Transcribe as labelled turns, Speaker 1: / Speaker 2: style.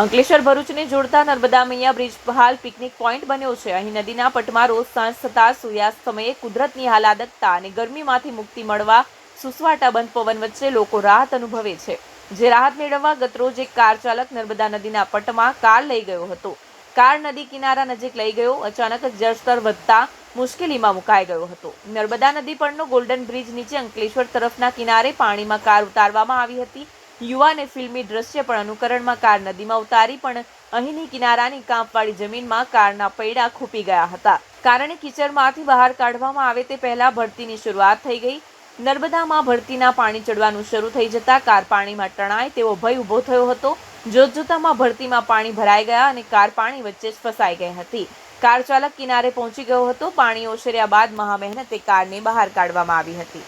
Speaker 1: અંકલેશ્વર ભરૂચને જોડતા નર્મદા મૈયા બ્રિજ હાલ picnic point બન્યો છે. અહીં નદીના પટમાં રોજ સાંજ થતાં સૂર્યાસ્ત સમયે કુદરતની હાલાદકતા અને ગરમીમાંથી મુક્તિ મળવા સુસવાટા બંધ પવન વચ્ચે લોકો રાહત અનુભવે છે. જે રાહત મેળવવા ગતરોજ એક કાર ચાલક નર્મદા નદીના પટમાં કાર લઈ ગયો હતો. કાર નદી કિનારા નજીક લઈ ગયો, અચાનક જળસ્તર વધતા મુશ્કેલીમાં મુકાઈ ગયો હતો. નર્મદા નદી પરનો ગોલ્ડન બ્રિજ નીચે અંકલેશ્વર તરફના કિનારે પાણીમાં કાર ઉતારવામાં આવી હતી. યુવા અને ફિલ્મી દ્રશ્ય પણ અનુકરણમાં કાર નદીમાં ઉતારી પણ અહીંની કિનારાની કાંપવાળી જમીનમાં કારના પૈડા ખૂપી ગયા હતા. કારણે કિચડમાંથી બહાર કાઢવામાં આવે તે પહેલા ભરતીની શરૂઆત થઈ ગઈ. નર્મદામાં ભરતીના પાણી ચડવાનું શરૂ થઈ જતા કાર પાણીમાં ટણાય તેવો ભય ઊભો થયો હતો. જોતજોતામાં ભરતીમાં પાણી ભરાઈ ગયા અને કાર પાણી વચ્ચે જ ફસાઈ ગઈ હતી. કાર ચાલક કિનારે પહોંચી ગયો હતો. પાણી ઓસર્યા બાદ મહામહેનતે કારને બહાર કાઢવામાં આવી હતી.